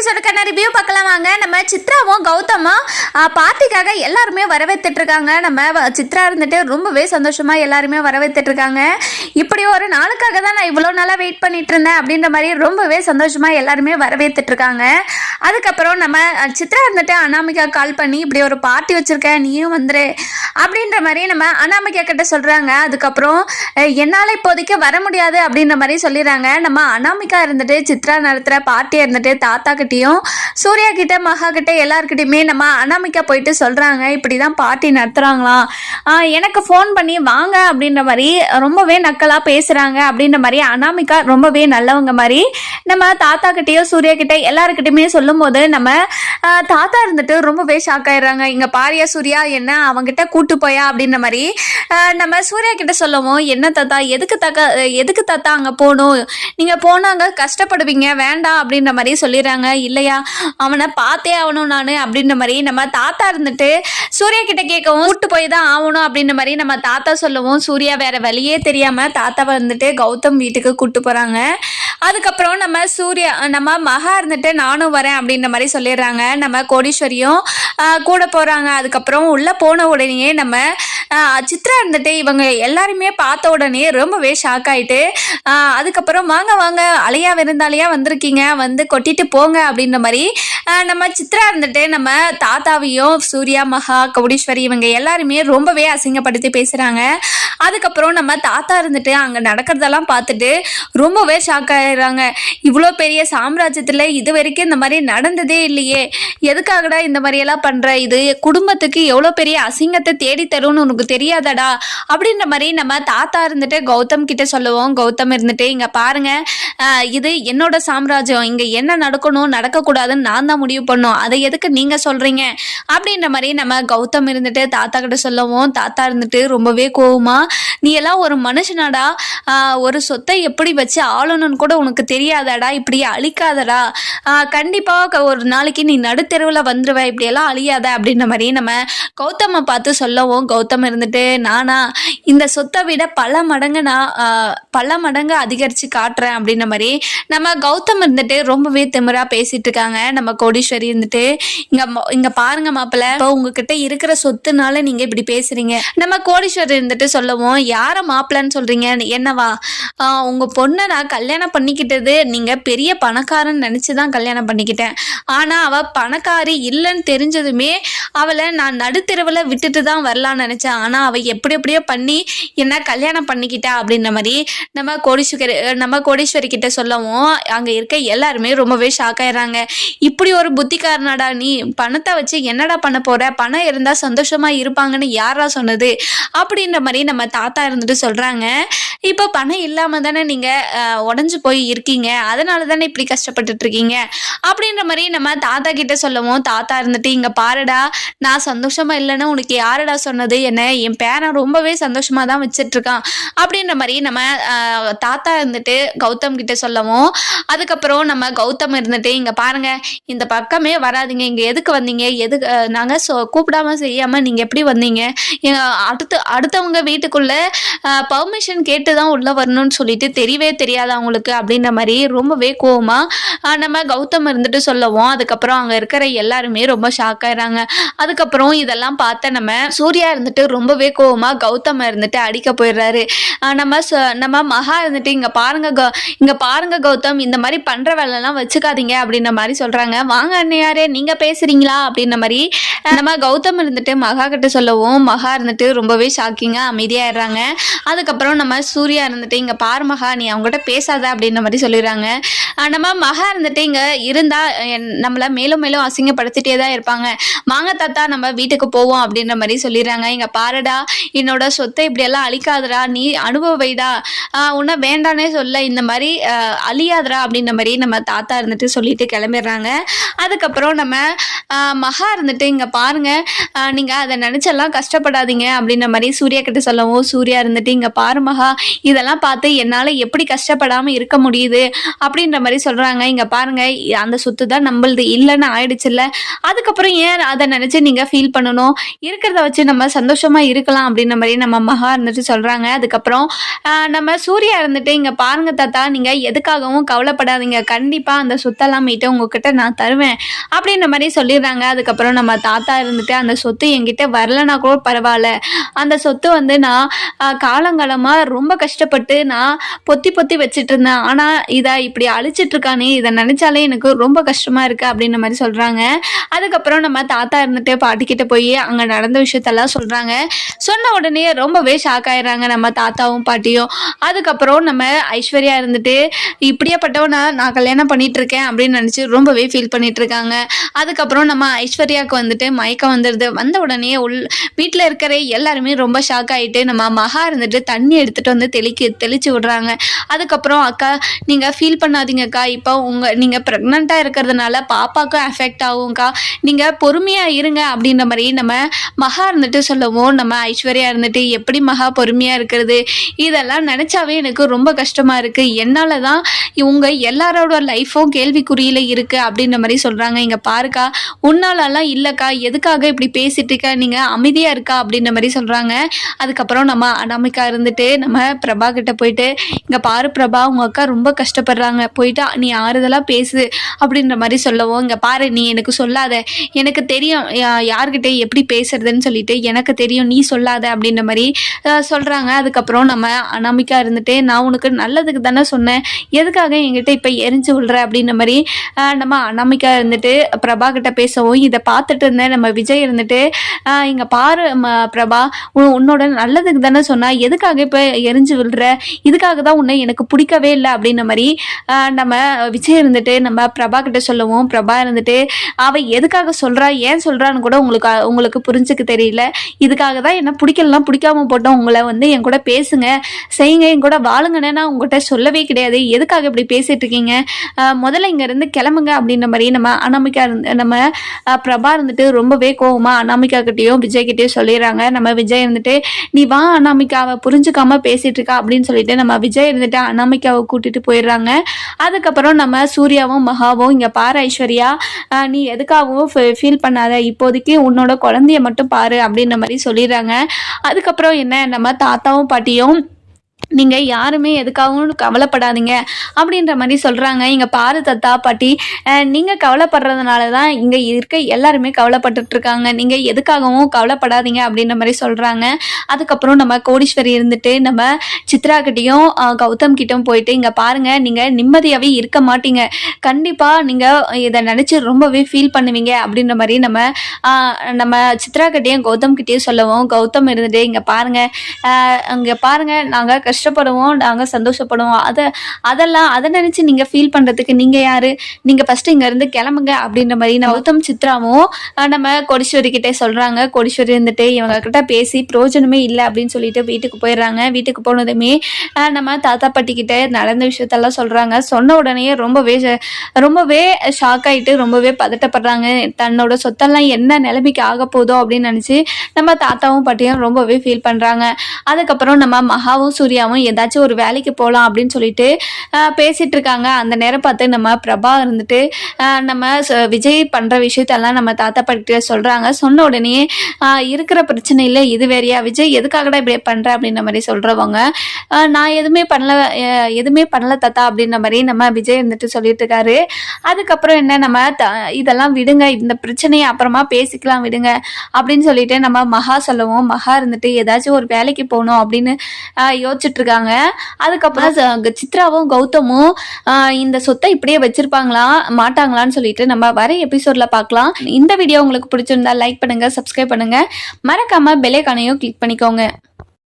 எபிசோடுக்கான review பார்க்கலாம் வாங்க. நம்ம சித்ராவும் கௌதமும் பார்ட்டிக்காக எல்லாருமே வரவேற்றுட்டு இருக்காங்க நம்ம வ- சித்ரா இருந்துட்டு ரொம்பவே சந்தோஷமா எல்லாருமே வரவேற்றுட்டு இருக்காங்க இப்படி ஒரு நாளுக்காக தான் நான் இவ்வளோ நாளாக வெயிட் பண்ணிட்டு இருந்தேன் அப்படின்ற மாதிரி ரொம்பவே சந்தோஷமா எல்லாருமே வரவேற்றுட்டு இருக்காங்க அதுக்கப்புறம் நம்ம சித்ரா இருந்துட்டு அனாமிகா கால் பண்ணி இப்படி ஒரு பார்ட்டி வச்சிருக்கேன் நீயும் வந்துரு அப்படின்ற மாதிரி நம்ம அனாமிகா கிட்ட சொல்றாங்க. அதுக்கப்புறம் என்னால் இப்போதைக்கு வர முடியாது அப்படின்ற மாதிரி சொல்லிடுறாங்க. நம்ம அனாமிகா இருந்துட்டு சித்ரா நடத்துகிற பார்ட்டியாக இருந்துட்டு தாத்தா கிட்டேயும் சூர்யா கிட்ட மகா கிட்ட எல்லாருக்கிட்டையுமே நம்ம அனாமிக்கா போயிட்டு சொல்கிறாங்க இப்படி தான் பார்ட்டி நடத்துகிறாங்களாம் எனக்கு ஃபோன் பண்ணி வாங்க அப்படின்ற மாதிரி ரொம்பவே நக்கலாக பேசுகிறாங்க அப்படின்ற மாதிரி அனாமிகா ரொம்பவே நல்லவங்க மாதிரி நம்ம தாத்தா கிட்டேயோ சூர்யா கிட்ட எல்லாருக்கிட்டையுமே சொல்லும்போது நம்ம தாத்தா இருந்துட்டு ரொம்பவே ஷாக் ஆயிடுறாங்க. இங்கே பாரியா சூர்யா என்ன அவங்கிட்ட கூட்டு போயா அப்படின்ற மாதிரி நம்ம சூர்யா கிட்ட சொல்லவும் என்ன தாத்தா எதுக்கு தக்க எதுக்கு தாத்தா அங்கே போகணும்? நீங்கள் போனாங்க கஷ்டப்படுவீங்க வேண்டாம் அப்படின்ற மாதிரி சொல்லிடுறாங்க. இல்லையா? அவனை பார்த்தே ஆகணும் நான் அப்படின்ற மாதிரி நம்ம தாத்தா இருந்துட்டு சூர்யா கிட்ட கேட்கவும் கூட்டு போய் தான் ஆகணும் அப்படின்ற மாதிரி நம்ம தாத்தா சொல்லவும் சூர்யா வேற வழியே தெரியாம தாத்தாவை வந்துட்டு கௌதம் வீட்டுக்கு கூட்டு போறாங்க. அதுக்கப்புறம் நம்ம சூர்யா நம்ம மகா இருந்துட்டு நானும் வரேன் அப்படின்ற மாதிரி சொல்லிடுறாங்க. நம்ம கோடீஸ்வரியும் கூட போகிறாங்க அதுக்கப்புறம் உள்ளே போன உடனே நம்ம சித்ரா இருந்துட்டு இவங்க எல்லாருமே பார்த்த உடனே ரொம்பவே ஷாக் ஆகிட்டு அதுக்கப்புறம் வாங்க வாங்க அலையா விருந்தாலையா வந்திருக்கீங்க. வந்து கொட்டிட்டு போங்க அப்படின்ற மாதிரி நம்ம சித்ரா இருந்துட்டு நம்ம தாத்தாவையும் சூர்யா மகா கோடீஸ்வரி இவங்க எல்லாருமே ரொம்பவே அசிங்கப்படுத்தி பேசுகிறாங்க அதுக்கப்புறம் நம்ம தாத்தா இருந்துட்டு அங்கே நடக்கிறதெல்லாம் பார்த்துட்டு ரொம்பவே ஷாக் ஆயிடுறாங்க. இவ்வளோ பெரிய சாம்ராஜ்யத்தில் இது வரைக்கும் இந்த மாதிரி நடந்ததே இல்லையே. எதுக்காகடா இந்த மாதிரியெல்லாம் பண்ணுற இது குடும்பத்துக்கு எவ்வளோ பெரிய அசிங்கத்தை தேடி தரும்னு உனக்கு தெரியாதடா? அப்படின்ற மாதிரி நம்ம தாத்தா இருந்துட்டு கௌதம் கிட்ட சொல்லுவோம். கௌதம் இருந்துட்டு இங்கே பாருங்க. இது என்னோட சாம்ராஜ்யம். இங்கே என்ன நடக்கணும் நடக்கக்கூடாதுன்னு நான் தான் முடிவு பண்ணும். அதை எதுக்கு நீங்கள் சொல்கிறீங்க அப்படின்ற மாதிரி நம்ம கௌதம் இருந்துட்டு தாத்தா கிட்ட சொல்லவும். தாத்தா இருந்துட்டு ரொம்பவே கோவமா நீ எல்லாம் ஒரு மனுஷனாடா? ஒரு சொத்தை எப்படி வச்சு ஆளணும்னு கூட உனக்கு தெரியாதாடா இப்படி அழிக்காதடா. கண்டிப்பாக ஒரு நாளைக்கு நீ நடுத்தெருவில் வந்துருவ இப்படியெல்லாம் அழியாத அப்படின்ற மாதிரி நம்ம கௌதமை பார்த்து சொல்லவும் கௌதம் இருந்துட்டு நானா இந்த சொத்தை விட பல மடங்கு நான் பல மடங்கு அதிகரித்து காட்டுறேன் அப்படின்ற மாதிரி நம்ம கௌதம் இருந்துட்டு ரொம்பவே திமிராக பேசிட்டு இருக்காங்க நம்ம கோடீஸ்வரி இருந்துட்டு இங்கே ம- பாருங்க மாப்பிள்ள இப்போ உங்ககிட்ட இருக்கிற சொத்துனால நீங்கள் இப்படி பேசுகிறீங்க நம்ம கோடீஸ்வரி இருந்துட்டு சொல்லவும் யாரை மாப்பிள்ளன்னு சொல்கிறீங்க என்னவா? உங்கள் பொண்ணை நான் கல்யாணம் பண்ணி பண்ணிக்கிட்டது. நீங்க பெரிய பணக்காரன்னு நினச்சி தான் கல்யாணம் பண்ணிக்கிட்டேன். ஆனா அவ பணக்காரி இல்லைன்னு தெரிஞ்சதுமே அவளை நான் நடுத்தெருவில் விட்டுட்டு தான் வரலாம்னு நினைச்சேன். ஆனா அவ எப்படி எப்படியோ பண்ணி என்ன கல்யாணம் பண்ணிக்கிட்டா அப்படின்ற மாதிரி நம்ம கோடீஸ்வரி நம்ம கோடீஸ்வரி கிட்ட சொல்லவும் அங்க இருக்க எல்லாருமே ரொம்பவே ஷாக் ஆயிடுறாங்க. இப்படி ஒரு புத்திக்காரனாடா நீ பணத்தை வச்சு என்னடா பண்ண போற? பணம் இருந்தா சந்தோஷமா இருப்பாங்கன்னு யாரா சொன்னது? அப்படின்ற மாதிரி நம்ம தாத்தா இருந்துட்டு சொல்றாங்க. இப்போ பணம் இல்லாம தானே நீங்க உடஞ்சு போய் இருக்கீங்க. அதனால தானே இப்படி கஷ்டப்பட்டுட்டு இருக்கீங்க அப்படின்ற மாதிரி நம்ம தாத்தா கிட்ட சொல்லவும் தாத்தா இருந்துட்டு இங்க பாருடா நான் சந்தோஷமா இல்லைன்னா உனக்கு யாருடா சொன்னது? என்ன என் பேரன் ரொம்பவே சந்தோஷமா தான் வச்சிட்டு இருக்கான் அப்படின்ற மாதிரி நம்ம தாத்தா இருந்துட்டு கௌதம் கிட்ட சொல்லவும் அதுக்கப்புறம் நம்ம கௌதம் இருந்துட்டு இங்க பாருங்க இந்த பக்கமே வராதீங்க. இங்க எதுக்கு வந்தீங்க? எதுக்கு நாங்கள் நாங்க சொ கூப்பிடாம செய்யாம நீங்க எப்படி வந்தீங்க? அடுத்து அடுத்தவங்க வீட்டுக்குள்ள பர்மிஷன் கேட்டு தான் உள்ள வரணும்னு சொல்லிட்டு தெரியவே தெரியாதா அவங்களுக்கு அப்படின்ற மாதிரி ரொம்பவே கோவமா நம்ம கௌதம் இருந்துட்டு சொல்லவும் அதுக்கப்புறம் அங்க இருக்கிற எல்லாருமே ரொம்ப ஷாக் ஆயிடுறாங்க அதுக்கப்புறம் இதெல்லாம் பார்த்த நம்ம சூர்யா இருந்துட்டு ரொம்பவே கோவமா கௌதம் இருந்துட்டு அடிக்க போயிடுறாரு. நம்ம ச- நம்ம மகா இருந்துட்டு இங்க பாருங்க கௌ- இங்க பாருங்க கௌதம் இந்த மாதிரி பண்ற வேலைலாம் வச்சுக்காதீங்க அப்படின்ற மாதிரி சொல்றாங்க. வாங்க அண்ணையாரே நீங்க பேசுறீங்களா அப்படின்ற மாதிரி நம்ம கௌதம் இருந்துட்டு மகா கிட்ட சொல்லவும் மகா இருந்துட்டு ரொம்பவே ஷாக்கிங்கா அமைதியாயிடுறாங்க. அதுக்கப்புறம் நம்ம சூர்யா இருந்துட்டு இங்க பாரு மகா நீ அவங்ககிட்ட பேசாத அப்படின்ற மாதிரி சொல்லிடுறாங்க. நம்ம மகா இருந்துட்டு இங்க இருந்தா என்- நம்மள மேலும் மேலும் அசிங்கப்படுத்திட்டே தான் இருப்பாங்க. வாங்க தாத்தா நம்ம வீட்டுக்கு போவோம் அப்படின்ற மாதிரி சொல்லிடுறாங்க. இங்க பாருடா என்னோட சொத்தை இப்படியெல்லாம் அழிக்காதடா நீ அனுபவ வைடா. உன்னை வேண்டானே சொல்ல இந்த மாதிரி ஆஹ் அழியாதடா அப்படின்ற மாதிரி நம்ம தாத்தா இருந்துட்டு சொல்லிட்டு கிளம்பிடுறாங்க. அதுக்கப்புறம் நம்ம மகா இருந்துட்டு இங்க பாருங்க நீங்கள் நீங்க அதை நினைச்செல்லாம் கஷ்டப்படாதீங்க அப்படின்ற மாதிரி சூர்யா கிட்ட சொல்லவும் சூர்யா இருந்துட்டு இங்க பாரு மகா இதெல்லாம் பார்த்து என்னால எப்படி கஷ்டப்படாம இருக்க முடியுது அப்படின்ற மாதிரி சொல்கிறாங்க இங்கே பாருங்க அந்த சொத்து தான் நம்மளது இல்லைன்னு ஆயிடுச்சுல்ல. அதுக்கப்புறம் ஏன் அதை நினச்சி நீங்கள் ஃபீல் பண்ணணும்? இருக்கிறத வச்சு நம்ம சந்தோஷமாக இருக்கலாம் அப்படின்ற மாதிரி நம்ம மகா இருந்துட்டு சொல்கிறாங்க அதுக்கப்புறம் நம்ம சூர்யா இருந்துட்டு இங்கே பாருங்க தாத்தா நீங்கள் எதுக்காகவும் கவலைப்படாதீங்க. கண்டிப்பாக அந்த சொத்தெல்லாம் மீட்டு உங்ககிட்ட நான் தருவேன். அப்படின்ற மாதிரி சொல்லிடுறாங்க. அதுக்கப்புறம் நம்ம தாத்தா இருந்துட்டு அந்த சொத்து என்கிட்ட வரலனா கூட பரவாயில்ல. அந்த சொத்து வந்து நான் காலங்காலமாக ரொம்ப கஷ்டப்பட்டு நான் பொத்தி பொத்தி வச்சுட்டு இருந்தேன். ஆனால் இதை இப்படி அழிச்சிட்டு இருக்கானே இதை நினச்சாலே எனக்கு ரொம்ப கஷ்டமாக இருக்குது அப்படின்ற மாதிரி சொல்கிறாங்க அதுக்கப்புறம் நம்ம தாத்தா இருந்துட்டு பாட்டிக்கிட்ட போய் அங்கே நடந்த விஷயத்தெல்லாம் சொல்கிறாங்க சொன்ன உடனே ரொம்பவே ஷாக் ஆயிடுறாங்க நம்ம தாத்தாவும் பாட்டியும். அதுக்கப்புறம் நம்ம ஐஸ்வர்யா இருந்துட்டு இப்படியாப்பட்டவனை நான் கல்யாணம் பண்ணிட்டு இருக்கேன் அப்படின்னு நினச்சி ரொம்பவே ஃபீல் பண்ணிட்டு இருக்காங்க அதுக்கப்புறம் நம்ம ஐஸ்வர்யாவுக்கு வந்துட்டு மயக்கம் வந்துடுது வந்த உடனே உள் வீட்டில் இருக்கிற எல்லாருமே ரொம்ப ஷாக் ஆகிட்டு நம்ம மகா இருந்துட்டு தண்ணி எடுத்துகிட்டு வந்து தெளிக்க தெளிச்சு விடுறாங்க. அதுக்கப்புறம் அக்கா நீங்கள் ஃபீல் பண்ணாதீங்கக்கா. இப்போ உங்கள் நீங்கள் ப்ரெக்னெண்ட்டாக இருக்கிறதுனால பாப்பாவுக்கும் அஃபெக்ட் ஆகும்க்கா. நீங்கள் பொறுமையாக இருங்க அப்படின்ற மாதிரி நம்ம மகா இருந்துட்டு சொல்லவும். நம்ம ஐஸ்வர்யா இருந்துட்டு எப்படி மகா பொறுமையாக இருக்கிறது? இதெல்லாம் நினச்சாவே எனக்கு ரொம்ப கஷ்டமாக இருக்குது என்னால் தான் இவங்க எல்லாரோட லைஃப்பும் கேள்விக்குறியில் இருக்குது அப்படின்ற மாதிரி சொல்கிறாங்க இங்கே பாருக்கா உன்னாலலாம் இல்லைக்கா. எதுக்காக இப்படி பேசிட்டு இருக்க? நீங்கள் அமைதியாக இருக்கா அப்படின்ற மாதிரி சொல்கிறாங்க அதுக்கப்புறம் நம்ம அனாமிக்கா இருந்துட்டு நம்ம பிரபா கிட்ட போயிட்டு இங்கே பாரு பிரபா உங்கள் அக்கா ரொம்ப கஷ்டப்படுறாங்க. போயிட்டா நீ ஆறுதலாக பேசு அப்படின்ற மாதிரி சொல்லவும் இங்கே பாரு நீ எனக்கு சொல்லாத. எனக்கு தெரியும் யார்கிட்ட எப்படி பேசுறதுன்னு சொல்லிட்டு எனக்கு தெரியும் நீ சொல்லாத அப்படின்ற மாதிரி சொல்கிறாங்க அதுக்கப்புறம் நம்ம அனாமிகா இருந்துட்டு நான் உனக்கு நல்லதுக்கு தானே சொன்னேன். எதுக்காக என்கிட்ட இப்போ எரிஞ்சு விடுற அப்படின்ற மாதிரி நம்ம அனாமிகா இருந்துட்டு பிரபா கிட்ட பேசவும் இதை பார்த்துட்டு இருந்தேன். நம்ம விஜய் இருந்துட்டு இங்கே பாரு ம- பிரபா. உன்னோட நல்லதுக்கு தானே சொன்னா. எதுக்காக இப்போ எரிஞ்சு விடுற இதுக்காக தான் உன்னை எனக்கு பிடிக்கவே இல்லை. அப்படின்ற மாதிரி நம்ம விஜய் இருந்துட்டு நம்ம பிரபா கிட்ட சொல்லவும் பிரபா இருந்துட்டு அவ எதுக்காக சொல்றா ஏன் சொல்றான்னு கூட உங்களுக்கு உங்களுக்கு புரிஞ்சுக்க தெரியல. இதுக்காக தான் என்ன பிடிக்கலாம் பிடிக்காம போட்டோம் உங்களை வந்து என் கூட பேசுங்க செய்யுங்க என் கூட வாழுங்கன்னு நான் உங்கள்கிட்ட சொல்லவே கிடையாது. எதுக்காக இப்படி பேசிட்டு இருக்கீங்க? முதல்ல இங்க இருந்து கிளம்புங்க அப்படின்ற மாதிரி நம்ம அனாமிகா இருந்து நம்ம பிரபா இருந்துட்டு ரொம்பவே கோவமா அனாமிகா கிட்டேயும் விஜய்கிட்டேயும் சொல்லிடுறாங்க. நம்ம விஜய் இருந்துட்டு நீ வா அனாமிகாவை புரிஞ்சுக்காம பேசிட்டு இருக்கா? அப்படின்னு சொல்லிட்டு நம்ம விஜய் இருந்துட்டு அனாமிகாவை கூட்டிட்டு போயிடுறாங்க. அதுக்கப்புறம் நம்ம சூர்யாவும் மகாவும் இங்க பாரு ஐஸ்வர்யா நீ எதுக்காகவும் ஃபீல் பண்ணாத. இப்போதைக்கு உன்னோட குழந்தைய மட்டும் பாரு அப்படின்ற மாதிரி சொல்லிடுறாங்க. அதுக்கப்புறம் என்ன நம்ம தாத்தாவும் பாட்டியும் நீங்கள் யாருமே எதுக்காகவும் கவலைப்படாதீங்க அப்படின்ற மாதிரி சொல்கிறாங்க இங்கே பாரு தத்தா பாட்டி. நீங்கள் கவலைப்படுறதுனால தான் இங்கே இருக்க எல்லாருமே கவலைப்பட்டுட்ருக்காங்க. நீங்கள் எதுக்காகவும் கவலைப்படாதீங்க அப்படின்ற மாதிரி சொல்கிறாங்க அதுக்கப்புறம் நம்ம கோடீஸ்வரி இருந்துட்டு நம்ம சித்ரா கிட்டேயும் கௌதம் கிட்டயும் போயிட்டு இங்கே பாருங்கள் நீங்கள் நிம்மதியாகவே இருக்க மாட்டீங்க. கண்டிப்பாக நீங்கள் இதை நினச்சி ரொம்பவே ஃபீல் பண்ணுவீங்க அப்படின்ற மாதிரி நம்ம நம்ம சித்ரா கிட்டேயும் கௌதம் கிட்டேயும் சொல்லவும் கௌதம் இருந்துட்டு இங்கே பாருங்கள் அங்கே பாருங்கள் நாங்கள் கஷ்டப்படுவோம் நாங்கள் சந்தோஷப்படுவோம். அதை அதெல்லாம் அதை நினச்சி நீங்கள் ஃபீல் பண்ணுறதுக்கு நீங்கள் யார்? நீங்கள் ஃபஸ்ட்டு இங்கேருந்து கிளம்புங்க அப்படின்ற மாதிரி நம்ம கௌதம் சித்ராவும் நம்ம கோடீஸ்வரி கிட்டே சொல்கிறாங்க கோடீஸ்வரி இருந்துட்டு இவங்க கிட்ட பேசி பிரயோஜனமே இல்லை அப்படின்னு சொல்லிட்டு வீட்டுக்கு போயிடுறாங்க. வீட்டுக்கு போனதுமே நம்ம தாத்தா பாட்டி கிட்ட நடந்த விஷயத்தெல்லாம் சொல்கிறாங்க சொன்ன உடனே ரொம்பவே ரொம்பவே ஷாக் ஆகிட்டு ரொம்பவே பதட்டப்படுறாங்க. தன்னோட சொத்தெல்லாம் என்ன நிலைமைக்கு ஆக போதோ அப்படின்னு நினச்சி நம்ம தாத்தாவும் பாட்டியும் ரொம்பவே ஃபீல் பண்ணுறாங்க அதுக்கப்புறம் நம்ம மகாவும் சூர்யாவும் ஏதாச்சும் ஒரு வேலைக்கு போகலாம் அப்படின்னு சொல்லிட்டு பேசிகிட்டு பேசிட்டு இருக்காங்க அந்த நேரம் பார்த்து நம்ம பிரபா இருந்துட்டு நம்ம ச- விஜய் பண்ணுற விஷயத்தெல்லாம் நம்ம தாத்தா பாட்டிகிட்ட சொல்கிறாங்க சொன்ன உடனே இருக்கிற பிரச்சனை இல்லை இது வேறையா? விஜய் எதுக்காகடா இப்படி பண்ணுற அப்படின்ற மாதிரி சொல்கிறவங்க நான் எதுவுமே பண்ணல எதுவுமே பண்ணல தாத்தா அப்படின்ற மாதிரி நம்ம விஜய் இருந்துட்டு சொல்லிட்டு இருக்காரு அதுக்கப்புறம் என்ன? நம்ம த இதெல்லாம் விடுங்க. இந்த பிரச்சனையை அப்புறமா பேசிக்கலாம் விடுங்க. அப்படின்னு சொல்லிட்டு நம்ம மகா சொல்லவும் மகா இருந்துட்டு ஏதாச்சும் ஒரு வேலைக்கு போகணும் அப்படின்னு ஆஹ், யோசிச்சுட்டு இருக்காங்க அதுக்கப்புறம் சித்ராவும் கௌதமும் இந்த சொத்தை இப்படியே வச்சிருப்பாங்களா மாட்டாங்களான்னு சொல்லிட்டு நம்ம வர எபிசோட்ல பார்க்கலாம் இந்த வீடியோ உங்களுக்கு பிடிச்சிருந்தா லைக் பண்ணுங்க சப்ஸ்கிரைப் பண்ணுங்க. மறக்காம பெல்லைக்கானையும் கிளிக் பண்ணிக்கோங்க.